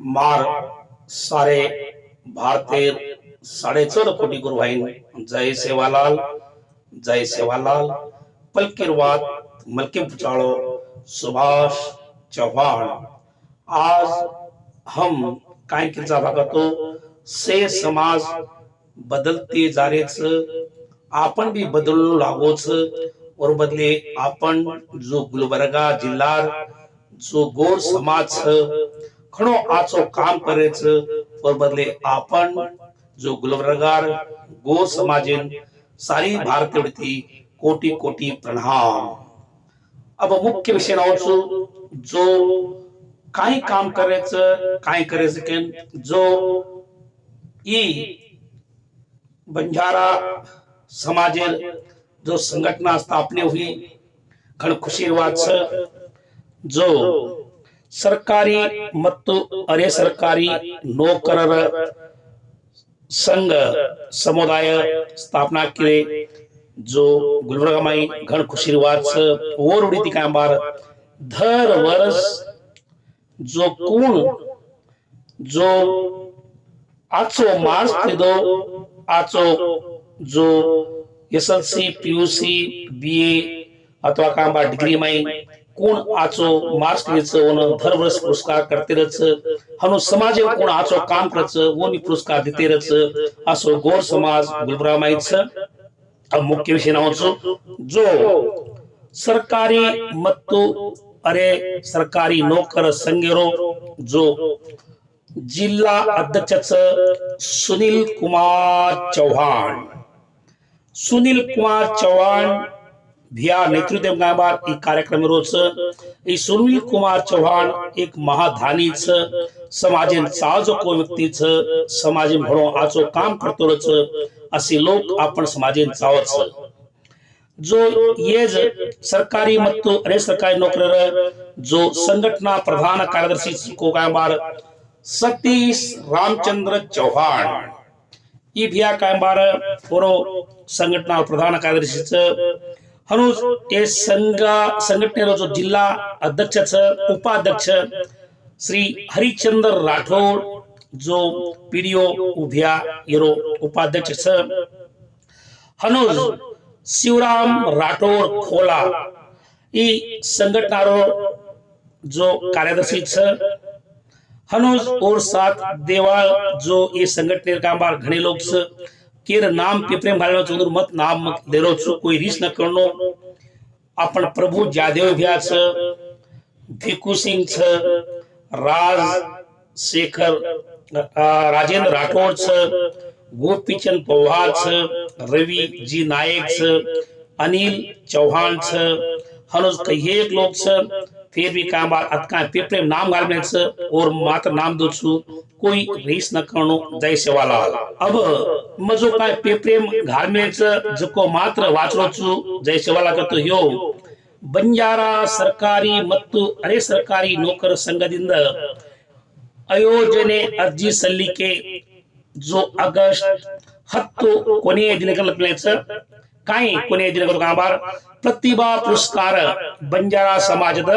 मार सारे भारतीय साडेचौदा कोटी गुरु भाईन जय सेवालाल जय सेवालाल। पलकिरवाद मलकिम पुचाड़ो सुभाष चौहान आज हम काय किचा भागतो से समाज बदलते जारेच आपण बी बदलू लागोच। और बदले आपण जो गुलबर्गा जिल्हा जो गोर समाज खणो आचो काम करेच और बदले आपण जो गुलबर्गार गो समाजेन सारी भारतीय कोटी कोटी प्रणाम. अब मुख्य विषय नावचो जो काही काम करेच काय करे की जो ई बंजारा समाजेर जो संघटना स्थापने हुई खण खुशी बात जो ಸರ್ಕಾರಿ ಮತ್ತು ಅರೆ ಸರ್ಕಾರಿ ನೌಕರರ संघ समुदाय स्थापना केले जो गुलबर्गामाई घण खुशी वाच ओर उडी काय बार दर वर्ष जो कोण जो आचो मार्च दो आचो जो S L C PUC B A अथवा कोण आचो मार्क्स घेच ओन धर्म पुरस्कार करते रच हनु समाज कोण आचो काम करच वो पुरस्कार देते रच असो गोर समाज गुलबरामाईच अब मुख्य विषय नाव जो सरकारी मत्तु अरे सरकारी नौकर संगेरो जो जिल्हा अध्यक्ष सुनील कुमार चव्हाण सुनील कुमार चव्हाण भिया नेतृत्व गांबार ई कार्यक्रम रोच ई सुनील कुमार चौहान एक महाधानी छ। समाजेन साजो को व्यक्ति छ। समाजे भणो आजो काम करतो असे लोक आपण समाजेन चावत जो ये सरकारी ಮತ್ತು अरे सरकारी नोकर जो संघटना प्रधान कार्यदर्शी को गांबार सतीश रामचंद्र चौहान। ई भिया गांबार पुरो संघटना प्रधान कार्यदर्शीचं हनुज ते संघ संघटनेला जो जिल्हा अध्यक्ष उपाध्यक्ष श्री हरिचंद्र राठोड जो पीडीओ उभ्या येरो उपाध्यक्ष हनुज शिवराम राठोड खोला ई संघटनारो जो कार्यदर्शी छ हनुज और साथ देवाल जो ये का कामबार घणे लोक छ केर नाम पिपरे भाळनो चंद्र मत नाम लेरो छु कोई रीस न करनो। आपण प्रभु जादेव भ्या छ भिकू सिंह छ राज शेखर राजेंद्र राठोड छ गोपीचंद पवार छ रवि जी नायक छ अनिल चौहान छ हनुज कही एक लोग छ फिर भी काम बात अतका पिपरे नाम घालने छ और मात्र नाम दो छु कोई रीस न करनो जय सेवालाल अब मजो काय पिपरे घालने छ जको मात्र वाचलो छु जय सेवालाल करतो ह्यो ಬಂಜಾರ ಸರ್ಕಾರಿ ಮತ್ತು ಅರೆ ಸರ್ಕಾರಿ ನೌಕರ ಸಂಘದಿಂದ ಅಯೋಜನೆ ಅರ್ಜಿ ಸಲ್ಲಿಕೆ जो ಆಗಸ್ಟ್ ಹತ್ತು ಕೊನೆಯ ದಿನಗಳ ಕಾಯಿ ಕೊನೆಯ ದಿನಗಳು ಕಾಂಬಾರ್ ಪ್ರತಿಭಾ ಪುರಸ್ಕಾರ ಬಂಜಾರ ಸಮಾಜದ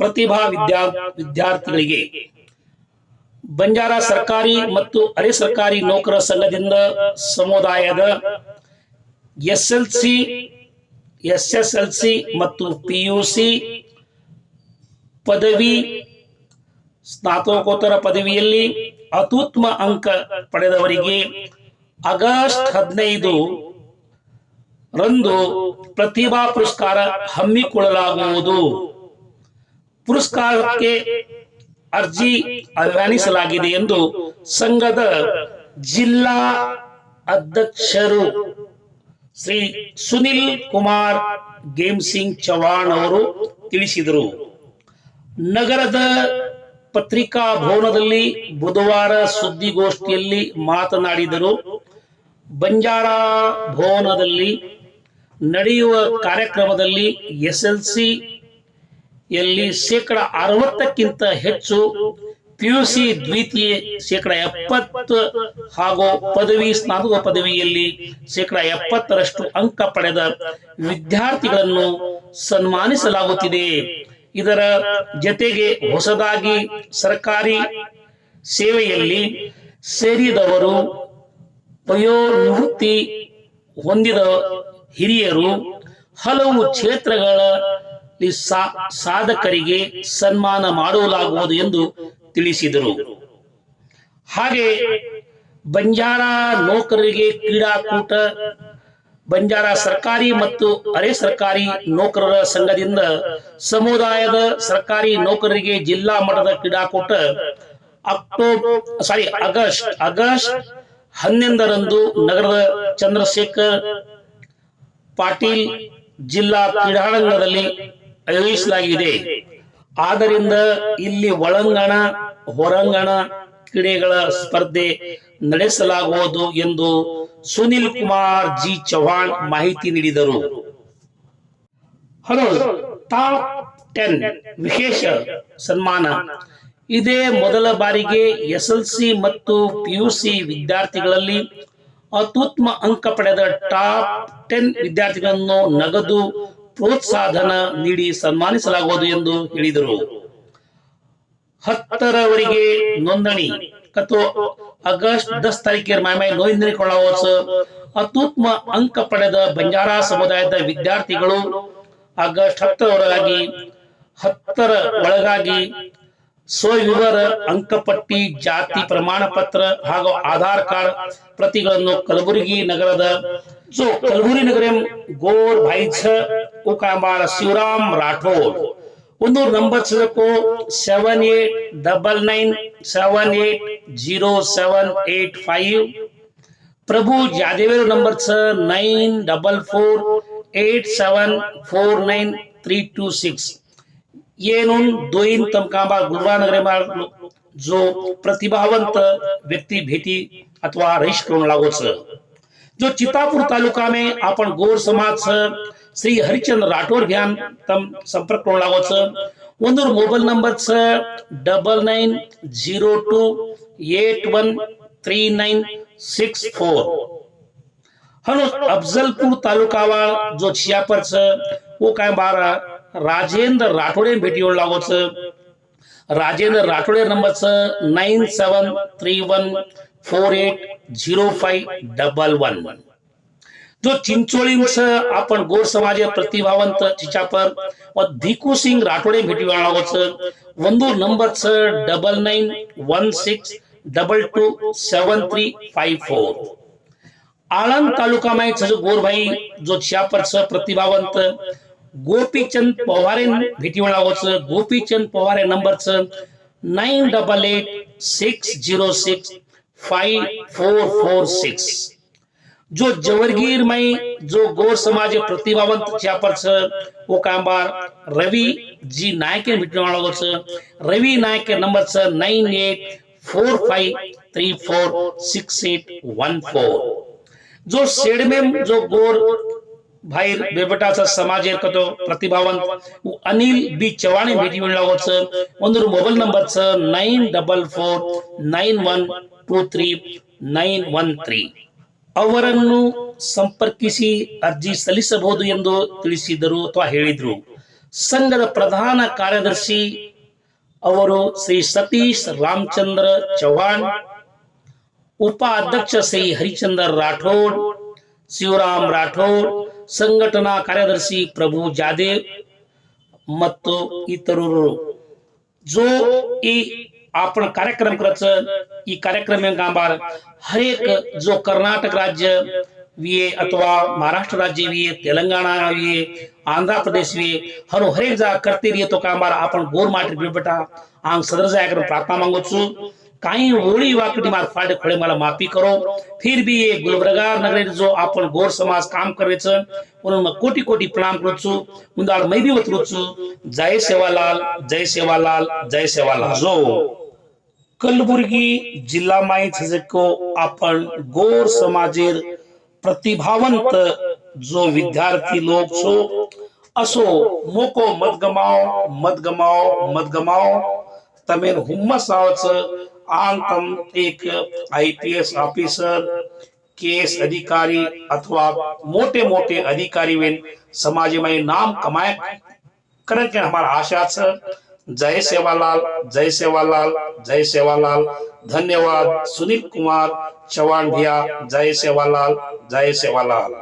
ಪ್ರತಿಭಾ ವಿದ್ಯಾ ವಿದ್ಯಾರ್ಥಿಗಳಿಗೆ. ಬಂಜಾರ ಸರ್ಕಾರಿ ಮತ್ತು ಅರೆ ಸರ್ಕಾರಿ ನೌಕರ ಸಂಘದಿಂದ ಸಮುದಾಯದ S L C S S L C ಮತ್ತು ಪಿಯುಸಿ ಪದವಿ, ಸ್ನಾತಕೋತ್ತರ ಪದವಿಯಲ್ಲಿ ಅತ್ಯುತ್ತಮ ಅಂಕ ಪಡೆದವರಿಗೆ ಆಗಸ್ಟ್ ಹದಿನೈದು ರಂದು ಪ್ರತಿಭಾ ಪುರಸ್ಕಾರ ಹಮ್ಮಿಕೊಳ್ಳಲಾಗುವುದು. ಪುರಸ್ಕಾರಕ್ಕೆ ಅರ್ಜಿ ಆಹ್ವಾನಿಸಲಾಗಿದೆ ಎಂದು ಸಂಘದ ಜಿಲ್ಲಾ ಅಧ್ಯಕ್ಷರು ಶ್ರೀ ಸುನಿಲ್ ಕುಮಾರ್ ಗೇಮ್ ಸಿಂಗ್ ಚೌಹಾಣ್ ಅವರು ತಿಳಿಸಿದರು. ನಗರದ ಪತ್ರಿಕಾ ಭವನದಲ್ಲಿ ಬುಧವಾರ ಸುದ್ದಿಗೋಷ್ಠಿಯಲ್ಲಿ ಮಾತನಾಡಿದರು. ಬಂಜಾರ ಭವನದಲ್ಲಿ ನಡೆಯುವ ಕಾರ್ಯಕ್ರಮದಲ್ಲಿ ಎಸ್ ಎಲ್ ಸಿ ಯಲ್ಲಿ ಶೇಕಡ ಅರವತ್ತಕ್ಕಿಂತ ಹೆಚ್ಚು ಪಿಯುಸಿ ದ್ವಿತೀಯ ಶೇಕಡ ಎಪ್ಪತ್ತು ಹಾಗೂ ಪದವಿ ಸ್ನಾತಕ ಪದವಿಯಲ್ಲಿ ಶೇಕಡ ಎಪ್ಪತ್ತರಷ್ಟು ಅಂಕ ಪಡೆದ ವಿದ್ಯಾರ್ಥಿಗಳನ್ನು ಸನ್ಮಾನಿಸಲಾಗುತ್ತಿದೆ. ಇದರ ಜತೆಗೆ ಹೊಸದಾಗಿ ಸರ್ಕಾರಿ ಸೇವೆಯಲ್ಲಿ ಸೇರಿದವರು ವಯೋನಿವೃತ್ತಿ ಹೊಂದಿದ ಹಿರಿಯರು ಹಲವು ಕ್ಷೇತ್ರಗಳಲ್ಲಿ ಸಾಧಕರಿಗೆ ಸನ್ಮಾನ ಮಾಡಲಾಗುವುದು ಎಂದು ತಿಳಿಸಿದರು. ಹಾಗೆ ಬಂಜಾರ ನೌಕರರಿಗೆ ಕ್ರೀಡಾಕೂಟ, ಬಂಜಾರ ಸರ್ಕಾರಿ ಮತ್ತು ಅರೆ ಸರ್ಕಾರಿ ನೌಕರರ ಸಂಘದಿಂದ ಸಮುದಾಯದ ಸರ್ಕಾರಿ ನೌಕರರಿಗೆ ಜಿಲ್ಲಾ ಮಟ್ಟದ ಕ್ರೀಡಾಕೂಟ ಅಕ್ಟೋಬರ್ ಸಾರಿ ಆಗಸ್ಟ್ ಆಗಸ್ಟ್ ಹನ್ನೊಂದರಂದು ನಗರದ ಚಂದ್ರಶೇಖರ್ ಪಾಟೀಲ್ ಜಿಲ್ಲಾ ಕ್ರೀಡಾಂಗಣದಲ್ಲಿ ಆಯೋಜಿಸಲಾಗಿದೆ. ಆದ್ದರಿಂದ ಇಲ್ಲಿ ಒಳಾಂಗಣ, ಹೊರಾಂಗಣ ಕ್ರೀಡೆಗಳ ಸ್ಪರ್ಧೆ ನಡೆಸಲಾಗುವುದು ಎಂದು ಸುನಿಲ್ ಕುಮಾರ್ ಜಿ. ಚೌಹಾಣ್ ಮಾಹಿತಿ ನೀಡಿದರು. ಹಲೋ, ಟಾಪ್ ಟೆನ್ ವಿಶೇಷ ಸನ್ಮಾನ. ಇದೇ ಮೊದಲ ಬಾರಿಗೆ ಎಸ್ಎಲ್ಸಿ ಮತ್ತು ಪಿಯುಸಿ ವಿದ್ಯಾರ್ಥಿಗಳಲ್ಲಿ ಅತ್ಯುತ್ತಮ ಅಂಕ ಪಡೆದ ಟಾಪ್ ಟೆನ್ ವಿದ್ಯಾರ್ಥಿಗಳನ್ನು ನಗದು ಪ್ರೋತ್ಸಾಹನ ನೀಡಿ ಸನ್ಮಾನಿಸಲಾಗುವುದು ಎಂದು ಹೇಳಿದರು. ಹತ್ತರವರೆಗೆ ನೋಂದಣಿ ಅಥವಾ ಆಗಸ್ಟ್ ದಸ್ ತಾರೀಕಿಗೆ ಮಾಮೆ ನೋಂದಣಿಕೊಳ್ಳುವ ಅತ್ಯುತ್ತಮ ಅಂಕ ಪಡೆದ ಬಂಜಾರ ಸಮುದಾಯದ ವಿದ್ಯಾರ್ಥಿಗಳು ಆಗಸ್ಟ್ ಹತ್ತರವರೆಗಾಗಿ ಹತ್ತರ ಒಳಗಾಗಿ ಸೊ ಇವರ ಅಂಕಪಟ್ಟಿ, ಜಾತಿ ಪ್ರಮಾಣ ಪತ್ರ ಹಾಗೂ ಆಧಾರ್ ಕಾರ್ಡ್ ಪ್ರತಿಗಳನ್ನು ಕಲಬುರಗಿ ನಗರದ ಸೊ ಕಲಬುರಗಿ ನಗರ ಗೋರ್ ಭಾಯ್ಚ ಉಕಾಂಬಾರ ಶಿವರಾಮ್ ರಾಠೋಡ್. ಒಂದು number ಸಿಗಕ್ಕೂ seven eight double nine seven eight zero seven eight five Prabhu ಜಾದೇವೇರು number ಸ nine double four eight seven four nine three two six ये नोंद दोन तमकांबा गुरुवानगरे जो प्रतिभावंत व्यक्ती भेटी अथवा रजिस्टर करून लागोच जो चितापूर तालुका में आपण गोर समाज छ श्री हरिचंद्र राठोड घ्यान तम संपर्क करून लागोच ಒಂದು ಮೊಬೈಲ್ ನಂಬರ್ छ double nine zero two eight one three nine six four hello Afzalpur तालुकावाळ जो छियापर छ वो काय बारा राजेंद्र राठोडे भेटी येऊन लागो छ राजेंद्र राठोडे नंबर छ nine seven three one four eight zero five double one जो चिंचोळींच आपण गोर समाज ಪ್ರತಿಭಾವಂತ ಚಿಚಾಪರ್ ಮತ್ತು ಧಿಕು ಸಿಂಗ್ ರಾಠೋಡೆ ಭೇಟಿ ಮಾಡಾಗೋಚ ಒಂದು ನಂಬರ್ छ double nine one six double two seven three five four Aland taluka में छज गोरभाई जो छियापर छ प्रतिभावंत गोपीचंद पवारे भेटी लागोच गोपीचंद पवारे नंबर छ nine double eight six zero six five four four six जो जवरगीर माई जो गोर समाज प्रतिभावंत छियापर छ वो कामबार रवि जी नायक के भेटी लागो छ रवि नायक के नंबर छ nine eight four five three four six eight one four जो सेडमेम जो गोर भाई बेबटाचा समाज तो प्रतिभावंत वो अनिल बी चव्हाणे भेटी लागोच ಒಂದು ಮೊಬೈಲ್ ನಂಬರ್ छ nine double four nine one two three nine one three ಅವರನ್ನು ಸಂಪರ್ಕಿಸಿ ಅರ್ಜಿ ಸಲ್ಲಿಸಬಹುದು ಎಂದು ತಿಳಿಸಿದರು ಅಥವಾ ಹೇಳಿದ್ರು ಸಂಘದ ಪ್ರಧಾನ ಕಾರ್ಯದರ್ಶಿ ಅವರು ಶ್ರೀ ಸತೀಶ್ ರಾಮಚಂದ್ರ ಚೌಹಾಣ್ ಉಪಾಧ್ಯಕ್ಷ ಶ್ರೀ ಹರಿಚಂದ್ರ ರಾಠೋಡ್ ಶಿವರಾಮ್ ರಾಠೋಡ್ ಸಂಘಟನಾ ಕಾರ್ಯದರ್ಶಿ ಪ್ರಭು ಜಾದೇವ್ ಮತ್ತು ಇತರರು जो ई आपण कार्यक्रम करायचं ई कार्यक्रम गांबार हर एक जो कर्नाटक राज्य विये अथवा महाराष्ट्र राज्य विये तेलंगाणा विये आंध्र प्रदेश विये हर हर एक जा करते रहिए तो कांबार आपण गोर माटी बिबटा आंग सदर जाकर प्रार्थना मांगो छु काही ओळी वाकडी मार फाडे खोळे मला माफी करो. फिर भी एक गुलबर्गा नगर जो आपण गोर समाज काम करायचं म्हणून कोटी कोटी प्रणाम करू छु मुंदाळ मै भी वतरू छु जय सेवालाल जय सेवालाल जय सेवालाल. जो कलबुर्गी जिल्हा माहीत को आपण गोर समाजेर प्रतिभावंत जो विद्यार्थी लोक छो असो मोको मत गमाओ मत गमाओ मत गमाओ तमेन हुम्मस आवच आंग तम एक आईपीएस ऑफिसर केस अधिकारी अथवा मोटे मोटे अधिकारी वेन समाज में नाम कमाए करन के हमारा आशा छ जय सेवालाल जय सेवालाल जय सेवालाल. धन्यवाद. सुनील कुमार चौहान भैया जय सेवालाल जय सेवालाल.